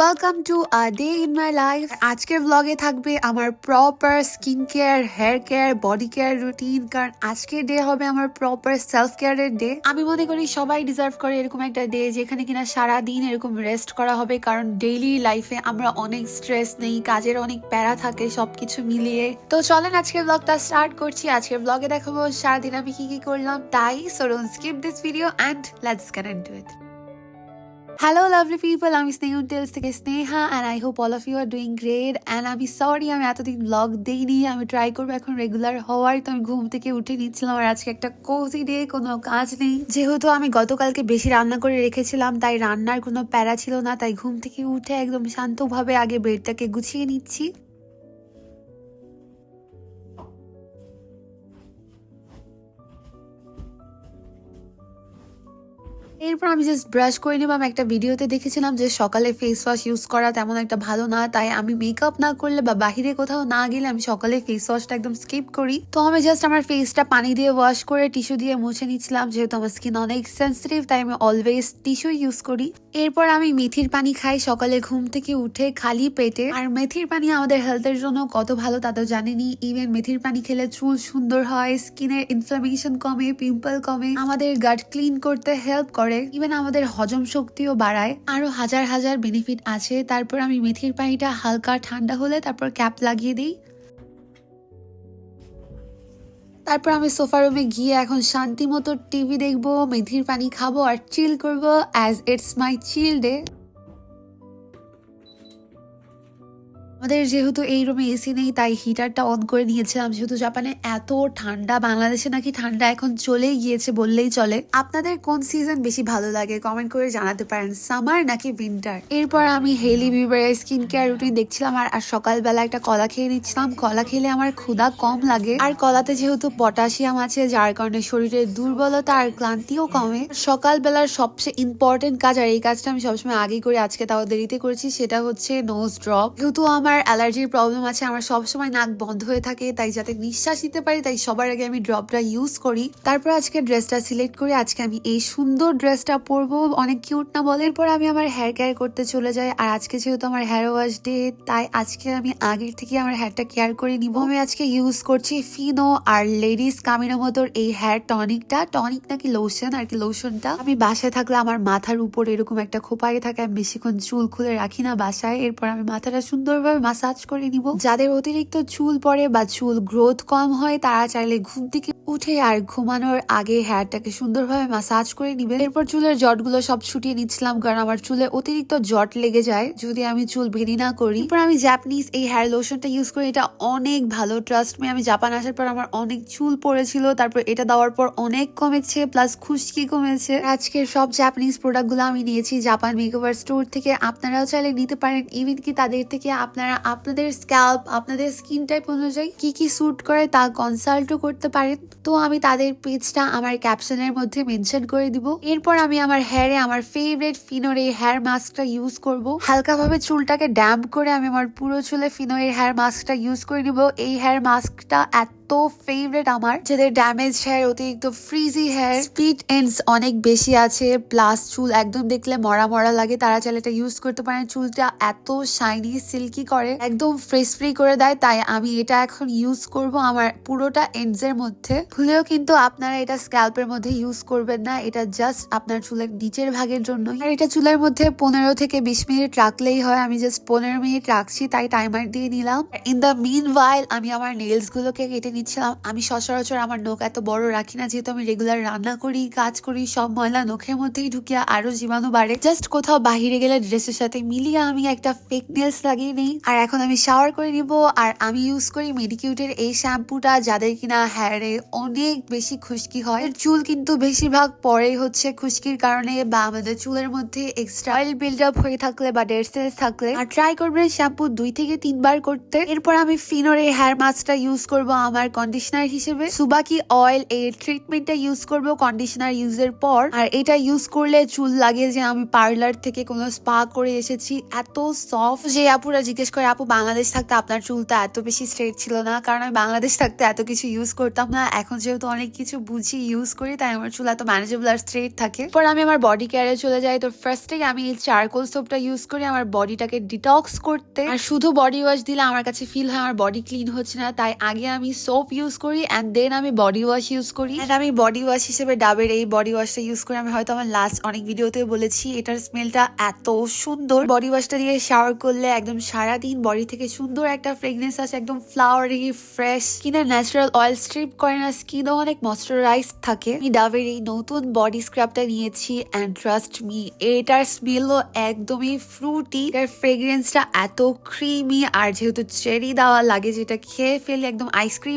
Welcome to a day in my life আজকের ব্লগে থাকবে আমার proper skin care hair care body care routine কারণ আজকের ডে হবে আমার প্রপার সেলফ কেয়ারের ডে আমি মনে করি সবাই ডিজার্ভ করে এরকম একটা ডে যেখানে কিনা সারা দিন এরকম রেস্ট করা হবে, কারণ ডেইলি লাইফে আমরা অনেক স্ট্রেস নেই, কাজের অনেক প্যারা থাকে, সবকিছু মিলিয়ে। তো চলেন আজকের ব্লগটা স্টার্ট করছি। আজকের ব্লগে দেখাবো সারাদিন আমি কি কি করলাম। তাই so don't skip this video and let's get into it hello lovely people আমি স্নেহ টেলস থেকে Sneha and I hope all of you are doing great and আমি সরি আমি এতদিন ব্লগ দিইনি। আমি ট্রাই করব এখন রেগুলার হওয়ার। তো আমি ঘুম থেকে উঠে নিচ্ছিলাম আর আজকে একটা কোজি ডে কোনো কাজ নেই। যেহেতু আমি গতকালকে বেশি রান্না করে রেখেছিলাম, তাই রান্নার কোনো প্যারা ছিল না, তাই ঘুম থেকে উঠে একদম শান্তভাবে আগে বেডটাকে গুছিয়ে নিচ্ছি। এরপর আমি জাস্ট ব্রাশ করে নিব আমি একটা ভিডিওতে দেখেছিলাম যে সকালে ফেস ওয়াশ ইউজ করা তেমন একটা ভালো না, তাই আমি মেকআপ না করলে বা বাহিরে কোথাও না গেলে আমি সকালে ফেস ওয়াশটা একদম স্কিপ করি। তো আমি জাস্ট আমার ফেসটা পানি দিয়ে ওয়াশ করে টিস্যু দিয়ে মুছে নিচ্ছিলাম, যেহেতু আমার স্কিন অনেক সেন্সিটিভ তাই আমি অলওয়েজ টিস্যু ইউজ করি। এরপর আমি মেথির পানি খাই সকালে ঘুম থেকে উঠে খালি পেটে। আর মেথির পানি আমাদের হেলথের জন্য কত ভালো তা তো জানেনি। ইভেন মেথির পানি খেলে চুল সুন্দর হয় স্কিনের ইনফ্লামেশন কমে পিম্পল কমে, আমাদের গাট ক্লিন করতে হেল্প করে। ইভেন আমাদের হজম শক্তিও বাড়ায়। আরও হাজার হাজার বেনিফিট আছে। তারপর আমি মেথির পানিটা হালকা ঠান্ডা হলে তারপর ক্যাপ লাগিয়ে দিই। তারপর আমি সোফা রুমে গিয়ে এখন শান্তি মতো টিভি দেখব, মেথির পানি খাব আর চিল করব as it's my chill day আমাদের যেহেতু এই রুমে এসি নেই, তাই হিটারটা অন করে নিয়েছিলাম। যেহেতু জাপানে এত ঠান্ডা, বাংলাদেশে নাকি ঠান্ডা এখন চলেই গিয়েছে বললেই চলে। আপনাদের কোন সিজন বেশি ভালো লাগে? কমেন্ট করে জানাতে পারেন। সামার নাকি উইন্টার এরপর আমি হেলি বিবারের স্কিন কেয়ার রুটিন দেখছিলাম আর আর সকালবেলা একটা কলা খেয়ে নিচ্ছিলাম। কলা খেলে আমার ক্ষুধা কম লাগে। আর কলাতে যেহেতু পটাশিয়াম আছে, যার কারণে শরীরের দুর্বলতা আর ক্লান্তিও কমে। সকালবেলার সবচেয়ে ইম্পর্টেন্ট কাজ, আর এই কাজটা আমি সবসময় আগেই করে, আজকে তাও দেরিতে করেছি, সেটা হচ্ছে নোজ ড্রপ যেহেতু আমার অ্যালার্জির প্রবলেম আছে, আমার সবসময় নাক বন্ধ হয়ে থাকে, তাই যাতে নিঃশ্বাস নিতে পারি, তাই সবার আগে আমি ড্রপটা ইউজ করি। তারপর আজকে ড্রেসটা সিলেক্ট করে আজকে আমি এই সুন্দর ড্রেসটা পরবো। অনেক কিউট না বলের পর আমি আমার হেয়ার কেয়ার করতে চলে যাই। আর আজকে যেহেতু আমার হেয়ার ওয়াশ ডে তাই আজকে আমি আগের থেকে আমার হেয়ারটা কেয়ার করে নিব। আমি আজকে ইউজ করছি ফিনো আর লেডিস কামিনো মতোর এই হেয়ার টনিকটা টনিক নাকি লোশন আর কি লোশনটা আমি বাসায় থাকলে আমার মাথার উপর এরকম একটা খোপায় থাকে, আমি বেশিক্ষণ চুল খুলে রাখি না বাসায়। এরপর আমি মাথাটা সুন্দরভাবে মাসাজ করে নিব। যাদের অতিরিক্ত চুল পড়ে বা চুল গ্রোথ কম হয়, তারা চাইলে ঘুম থেকে উঠে আর ঘুমানোর আগে হেয়ারটাকে সুন্দরভাবে মাসাজ করে নিবে এরপর চুলের জটগুলো সব ছুটিয়ে নিচ্ছিলাম কারণ আমার চুলে অতিরিক্ত জট লেগে যায়। যদি আমি চুল ভেরি না করি, এরপর আমি জাপানিজ এই হেয়ার লোশনটা ইউজ করি। এটা অনেক ভালো ট্রাস্ট মি আমি জাপান আসার পর আমার অনেক চুল পড়েছিল। তারপর এটা দেওয়ার পর অনেক কমেছে প্লাস খুশকি কমেছে। আজকের সব জাপানিজ প্রোডাক্টগুলো আমি নিয়েছি জাপান মেকওভার স্টোর থেকে। আপনারাও চাইলে নিতে পারেন। ইভেন কি তাদের থেকে আপনারা আপনাদের স্ক্যাল্প আপনাদের স্কিন টাইপ অনুযায়ী কি কি স্যুট করে তা কনসাল্টও করতে পারেন। তো আমি তাদের পেজটা আমার ক্যাপশনের মধ্যে মেনশন করে দিব। এরপর আমি আমার হেয়ারে আমার ফেভারিট ফিনোর এই হেয়ার মাস্কটা ইউজ করব। হালকাভাবে চুলটাকে ড্যাম্প করে আমি আমার পুরো চুলে ফিনোয়ের হেয়ার মাস্কটা ইউজ করে নিব। এই হেয়ার মাস্কটা এত ফেভারিট আমার, যাদের ড্যামেজ হেয়ার অতিরিক্ত ফ্রিজি হেয়ার স্পিড এন্ডস অনেক বেশি আছে প্লাস চুল একদম দেখলে মরা মরা লাগে, তারা চাইলে এটা ইউজ করতে পারেন। চুলটা এত শাইনি সিল্কি করে, একদম ফ্রেশ ফ্রি করে দেয়, তাই আমি এটা এখন ইউজ করব আমার পুরোটা এন্ডস এর মধ্যে। ভুলেও কিন্তু আপনারা এটা স্ক্যাল্পের মধ্যে ইউজ করবেন না, এটা জাস্ট আপনার চুলের নিচের ভাগের জন্য আর এটা চুলের মধ্যে পনেরো থেকে বিশ মিনিট রাখলেই হয়, আমি জাস্ট পনেরো মিনিট রাখছি, তাই টাইমার দিয়ে নিলাম। ইন দ্য মিন ওয়াইল আমি আমার নেলস গুলোকে কেটে নিচ্ছিলাম আমি সচরাচর আমার নখ এত বড় রাখি না, যেহেতু আমি রেগুলার রান্না করি, কাজ করি, সব ময়লা নখের মধ্যেই ঢুকিয়ে আরও জীবাণু বাড়ে। জাস্ট কোথাও বাহিরে গেলে ড্রেসের সাথে মিলিয়ে আমি একটা ফেক নেলস লাগিয়ে নিই। আর এখন আমি শাওয়ার করে নিব, আর আমি ইউজ করি মেডিকিউটের এই শ্যাম্পুটা যাদের কিনা হেয়ারে অনেক বেশি খুশকি হয়। চুল কিন্তু বেশিরভাগ পরে হচ্ছে খুশকির কারণে বা আমাদের চুলের মধ্যে এক্সট্রা অয়েল বিল্ড আপ হয়ে থাকলে বা ডেড সেলস থাকলে। আর ট্রাই করবেন শ্যাম্পু দুই থেকে তিনবার করতে। এরপর আমি ফিনোর এই হেয়ার মাস্কটা ইউজ করব আমার কন্ডিশনার হিসেবে। সুবাকি অয়েল এর ট্রিটমেন্টটা ইউজ করব কন্ডিশনার ইউজের পর। আর এটা ইউজ করলে চুল লাগে যে আমি পার্লার থেকে কোনো স্পা করে এসেছি। এত সফট যে আপুরা জিজ্ঞেস করে, আপু, বাংলাদেশ থাকতে আপনার চুলটা এত বেশি স্ট্রেট ছিল না? কারণ আমি বাংলাদেশ থাকতে এত কিছু ইউজ করতাম না। এখন যেহেতু অনেক কিছু বুঝি ইউজ করি, তাই আমার চুল এত ম্যানেজেবল আর স্ট্রেট থাকে। পর আমি আমার বডি কেয়ারে চলে যাই। তো ফার্স্টে আমি এই চারকোল সোপটা ইউজ করি, আমার বডিটাকে ডিটক্স করতে। আর শুধু বডি ওয়াশ দিলে আমার কাছে ফিল হয়, আমার বডি ক্লিন হচ্ছে না। তাই আগে আমি সোপ ইউজ করি অ্যান্ড দেন আমি বডি ওয়াশ ইউজ করি। অ্যান্ড আমি বডি ওয়াশ হিসেবে ডাবের এই বডি ওয়াশটা ইউজ করি। আমি হয়তো আমার লাস্ট অনেক ভিডিওতে বলেছি, এটার স্মেলটা এত সুন্দর। বডি ওয়াশটা দিয়ে শাওয়ার করলে একদম সারাদিন বডি থেকে সুন্দর একটা ফ্রেগনেন্স আছে একদম ফ্লাওয়ারি ফ্রেশ স্কিনের ন্যাচারাল অয়েল স্ট্রিপ করে না স্কিনও অনেক ময়শ্চারাইজ থাকে। আমি ডাবের এই নতুন বডি স্ক্রাবটা নিয়েছি অ্যান্ড ট্রাস্ট মি এটার স্মেলও একদমই ফ্রুটি এর ফ্রেগ্রেন্সটা এত ক্রিমি আর যেহেতু চেরি দেওয়া লাগে, যেটা খেয়ে ফেলে একদম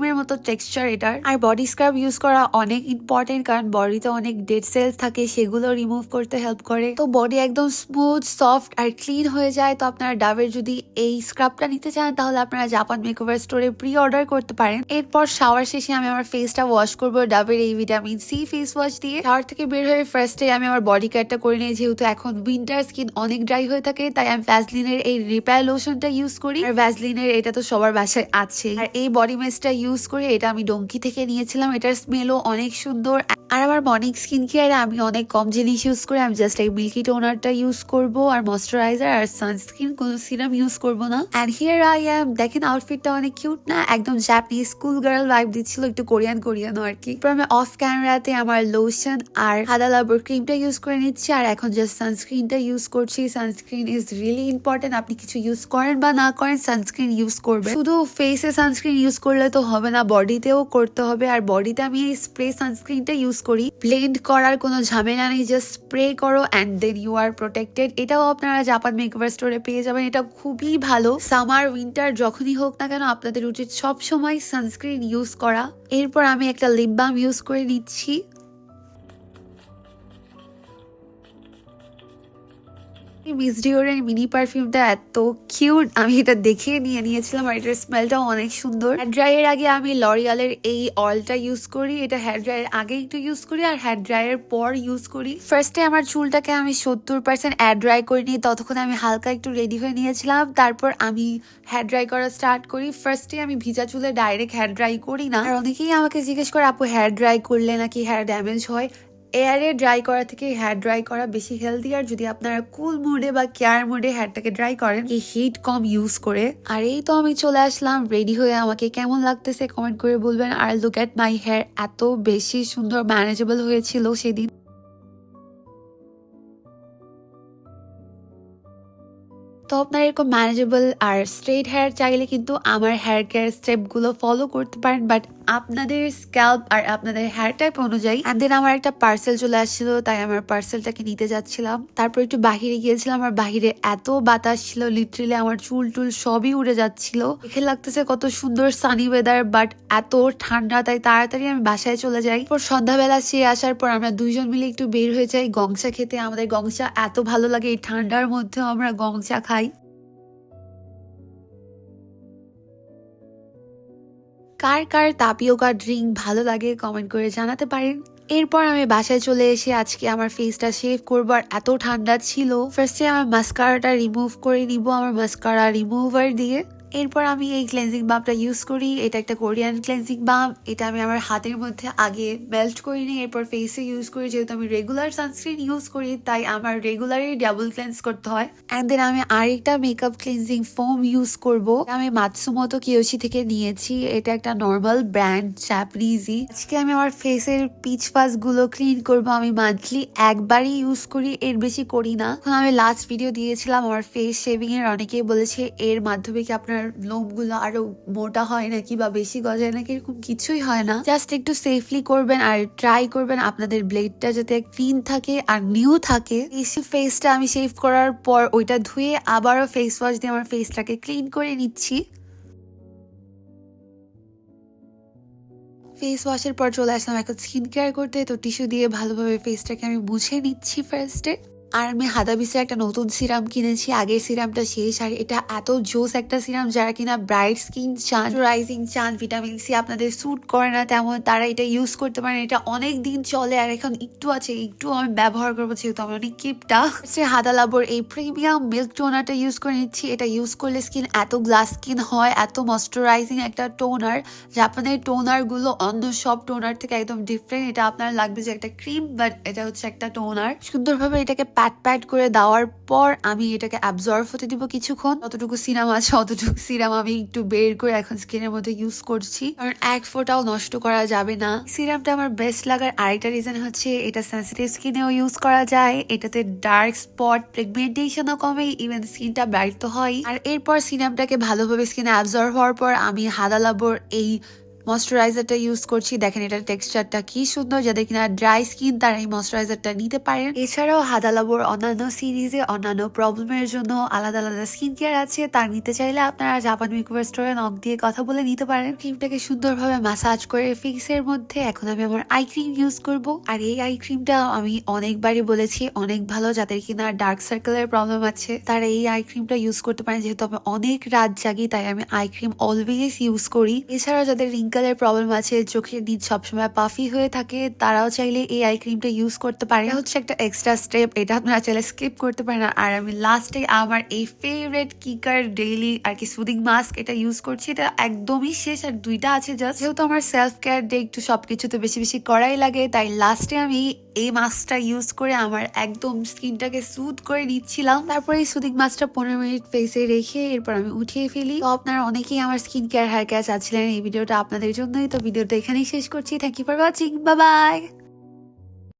আইসক্রিমের মতো টেক্সচার এটার। আর বডি স্ক্রাব ইউজ করা অনেক ইম্পর্টেন্ট কারণ বডিতে অনেক ডেড সেলস থাকে, সেগুলো রিমুভ করতে হেল্প করে। তো বডি একদম স্মুথ সফট আর ক্লিন হয়ে যায়। তো আপনারা ডাবের যদি এই স্ক্রাবটা নিতে চান, তাহলে আপনারা জাপান মেকওভার স্টোরে প্রি অর্ডার করতে পারেন। এরপর শাওয়ার শেষে আমি আমার ফেসটা ওয়াশ করব ডাবের এই ভিটামিন সি ফেস ওয়াশ দিয়ে। শাওয়ার থেকে বের হয়ে ফার্স্টে আমি আমার বডি কেয়ারটা করে নিই যেহেতু এখন উইন্টার স্কিন অনেক ড্রাই হয়ে থাকে, তাই আমি ভ্যাসলিনের এই রিপেয়ার লোশনটা ইউজ করি। আর ভ্যাসলিনের এটা তো সবার বাসায় আছে আর এই বডি মেসটা ইউজ করে এটা আমি ডঙ্কি থেকে নিয়েছিলাম। এটার স্মেলও অনেক সুন্দর। আর আমার মর্নিং স্কিন কেয়ারে আমি অনেক কম জিনিস ইউজ করি। আমি জাস্ট এই মিল্কি টোনারটা ইউজ করব আর ময়শ্চারাইজার আর সানস্ক্রিন কোনো সিরাম ইউজ করব না। অ্যান্ড হিয়ার আই অ্যাম দেখেন আউটফিটটা অনেক কিউট না? একদম জাপানিজ স্কুল গার্ল ভাইব দিচ্ছিল, একটু কোরিয়ান কোরিয়ান আর কি। আমি অফ ক্যামেরাতে আমার লোশন আর হাদা লাবর ক্রিমটা ইউজ করে নিচ্ছি। আর এখন জাস্ট সানস্ক্রিনটা ইউজ করছি। সানস্ক্রিন ইজ রিয়েলি ইম্পর্টেন্ট আপনি কিছু ইউজ করেন বা না করেন সানস্ক্রিন ইউজ করবেন। শুধু ফেসে সানস্ক্রিন ইউজ করলে তো হবে না বডিতেও করতে হবে। আর বডিতে আমি এই স্প্রে সানস্ক্রিনটা ইউজ করি। ব্লেন্ড করার কোনো ঝামেলা নেই জাস্ট স্প্রে করো and then you are protected এটাও আপনারা জাপান মেকওভার স্টোরে পেয়ে যাবেন। এটা খুবই ভালো। সামার উইন্টার যখনই হোক না কেন আপনাদের উচিত সবসময় সানস্ক্রিন ইউজ করা। এরপর আমি একটা লিপ বাম ইউজ করে নিচ্ছি। মিস ডিওরের মিনি পারফিউমটা এত কিউট আমি এটা দেখে নিয়ে নিয়েছিলাম আর এটার স্মেলটাও অনেক সুন্দর। হেয়ার ড্রাইয়ের আগে আমি লরিয়ালের এই অয়েলটা ইউজ করি, এটা হেয়ার ড্রাইয়ের আগে একটু ইউজ করি আর হেয়ার ড্রাইয়ের পর ইউজ করি। ফার্স্টে আমার চুলটাকে আমি সত্তর পার্সেন্ট এয়ার ড্রাই করে নিই ততক্ষণ আমি হালকা একটু রেডি হয়ে নিয়েছিলাম, তারপর আমি হেয়ার ড্রাই করা স্টার্ট করি। ফার্স্টে আমি ভিজা চুলে ডাইরেক্ট হেয়ার ড্রাই করি না। আর অনেকেই আমাকে জিজ্ঞেস করে, আপু হেয়ার ড্রাই করলে নাকি হেয়ার ড্যামেজ হয়? এয়ারে ড্রাই করা থেকে হেয়ার ড্রাই করা বেশি হেলদি। আর যদি আপনারা কুল মুডে বা কেয়ার মুডে হেয়ারটাকে ড্রাই করেন, এই হিট কম ইউজ করে। আর এই তো আমি চলে আসলাম রেডি হয়ে আমাকে কেমন লাগতেছে কমেন্ট করে বলবেন। আর লুক অ্যাট মাই হেয়ার এত বেশি সুন্দর ম্যানেজেবল হয়েছিল সেদিন। তো আপনার এরকম ম্যানেজেবল আর স্ট্রেট হেয়ার চাইলে কিন্তু আমার হেয়ার কেয়ার স্টেপগুলো ফলো করতে পারেন বাট আপনাদের স্ক্যাল্প আর আপনাদের হেয়ার টাইপ অনুযায়ী অ্যান্ড দেন আমার একটা পার্সেল চলে আসছিল, তাই আমার পার্সেলটাকে নিতে যাচ্ছিলাম। তারপর একটু বাহিরে গিয়েছিলাম, আর বাহিরে এত বাতাস ছিল লিটারেলি আমার চুল টুল সবই উড়ে যাচ্ছিল। দেখে লাগতেছে কত সুন্দর সানি ওয়েদার বাট এত ঠান্ডা, তাই তাড়াতাড়ি আমি বাসায় চলে যাই। পর সন্ধ্যাবেলা সে আসার পর আমরা দুইজন মিলে একটু বের হয়ে যাই, গংসা খেতে। আমাদের গংসা এত ভালো লাগে, এই ঠান্ডার মধ্যেও আমরা গংসা খাই। কার কার তাপিওকা ড্রিঙ্ক ভালো লাগে কমেন্ট করে জানাতে পারেন। এরপর আমি বাসায় চলে এসে আজকে আমার ফেসটা শেভ করব আর এত ঠান্ডা ছিল। ফার্স্টে আমার মাস্কারাটা রিমুভ করে নিব, আমার মাস্কারা রিমুভার দিয়ে। এরপর আমি এই ক্লেন্সিং বামটা ইউজ করি। এটা একটা কোরিয়ান ক্লেন্সিং বাম এটা আমি আমার হাতের মধ্যে আগে মেল্ট করে নিই এরপর ফেসে ইউজ করি। যেহেতু আমি রেগুলার সানস্ক্রিন ইউজ করি, তাই আমার রেগুলারই ডাবল ক্লেন্স করতে হয়। অ্যান্ড দেন আমি আরেকটা মেকআপ ক্লিনজিং ফোম ইউজ করব। আমি মাতসুমতো কিয়োশি থেকে নিয়েছি। এটা একটা নর্মাল ব্র্যান্ড চ্যাপরিজি আজকে আমি আমার ফেসের পিচগুলো ক্লিন করব। আমি মান্থলি একবারই ইউজ করি। এর বেশি করি না। আমি লাস্ট ভিডিও দিয়েছিলাম। আমার ফেস শেভিং এর অনেকেই বলেছে, এর মাধ্যমে কি আপনার লোমগুলো আরও মোটা হয় নাকি বা বেশি গজায় নাকি এরকম কিছুই হয় না। জাস্ট একটু সেফলি করবেন আর ট্রাই করবেন আপনাদের ব্লেডটা যাতে ক্লিন থাকে আর নিউ থাকে। এই ফেসটা আমি শেভ করার পর ওইটা ধুয়ে আবারও ফেস ওয়াশ দিয়ে আমার ফেসটাকে ক্লিন করে নিচ্ছি। ফেস ওয়াশের পর চলে আসলাম এখন স্কিন কেয়ার করতে। তো টিস্যু দিয়ে ভালোভাবে ফেসটাকে আমি মুছে নিচ্ছি ফার্স্টে আর আমি হাদাবিসের একটা নতুন সিরাম কিনেছি, আগের সিরামটা শেষ। আর এটা এত জোস একটা সিরাম যারা কিনা ব্রাইট স্কিন চান রাইজিং চান ভিটামিন সি আপনাদের স্যুট করে না তেমন, তারা এটা ইউজ করতে পারেন। এটা অনেক দিন চলে আর এখন একটু আছে, একটু আমি ব্যবহার করব যেহেতু আমি অনেক কিপটা। সে হাদা লাবর এই প্রিমিয়াম মিল্ক টোনারটা ইউজ করে নিচ্ছি। এটা ইউজ করলে স্কিন এত গ্লাস স্কিন হয়, এত ময়শ্চারাইজিং একটা টোনার জাপানের টোনারগুলো অন্য সব টোনার থেকে একদম ডিফারেন্ট এটা আপনার লাগবে যে একটা ক্রিম বাট এটা হচ্ছে একটা টোনার সুন্দরভাবে এটাকে প্যাট প্যাট করে দেওয়ার পর আমি এটাকে অ্যাবজর্ভ হতে দিব কিছুক্ষণ। যতটুকু সিরাম আছে, অতটুকু সিরাম আমি একটু বের করে এখন স্কিনের মধ্যে ইউজ করছি। কারণ এক ফোটাও নষ্ট করা যাবে না। সিরামটা আমার বেস্ট লাগার আরেকটা রিজন হচ্ছে, এটা সেন্সিটিভ স্কিনেও ইউজ করা যায়। এটাতে ডার্ক স্পট পিগমেন্টেশনও কমে ইভেন স্কিনটা ব্রাইট তো হয়। আর এরপর সিরামটাকে ভালোভাবে স্কিনে অ্যাবজর্ভ হওয়ার পর আমি হাদা লাবর এই ময়শ্চারাইজারটা ইউজ করছি। দেখেন এটার টেক্সচারটা কি সুন্দর, যাদের কিনা ড্রাই স্কিন তারা এই ময়শ্চারাইজারটা নিতে পারেন। এছাড়াও হাদা লাবর অন্যান্য সিরিজে অন্যান্য প্রবলেমের জন্য আলাদা আলাদা স্কিন কেয়ার আছে। তার নিতে চাইলে আপনারা জাপান মেকওভার স্টোরে নক দিয়ে কথা বলে নিতে পারেন। ক্রিমটাকে সুন্দরভাবে ম্যাসাজ করে ফিক্সের মধ্যে এখন আমি আমার আই ক্রিম ইউজ করব। আর এই আই ক্রিমটা আমি অনেকবারই বলেছি, অনেক ভালো যাদের কিনা ডার্ক সার্কেলের প্রবলেম আছে, তারা এই আই ক্রিমটা ইউজ করতে পারেন। যেহেতু আমি অনেক রাত জাগি, তাই আমি আই ক্রিম অলওয়েজ ইউজ করি। এছাড়াও যাদের রিঙ্কেলের প্রবলেম আছে, চোখের নিচ সবসময় পাফি হয়ে থাকে, তারাও চাইলে এই আই ক্রিমটা ইউজ করতে পারে। হচ্ছে একটা এক্সট্রা স্টেপ এটা আপনারা চাইলে স্কিপ করতে পারেন। আর আমি লাস্টে আমার এই ফেভারেট কিকার ডেইলি আর কি সুদিং মাস্ক এটা ইউজ করছি। এটা একদমই শেষ, আর দুইটা আছে জাস্ট যেহেতু আমার সেলফ কেয়ার ডে একটু সবকিছুতে বেশি বেশি করাই লাগে, তাই লাস্টে আমি এই মাস্কটা ইউজ করে আমার একদম স্কিনটাকে সুদ করে নিচ্ছিলাম। তারপরে এই সুদিং মাস্কটা পনেরো মিনিট ফেসে রেখে এরপর আমি উঠিয়ে ফেলি। তো আপনারা অনেকেই আমার স্কিন কেয়ার হেয়ার কেয়ার চাচ্ছিলেন এই ভিডিওটা আপনাদের জন্যই। তো ভিডিওটা এখানেই শেষ করছি। থ্যাংক ইউ ফর ওয়াচিং বা বাই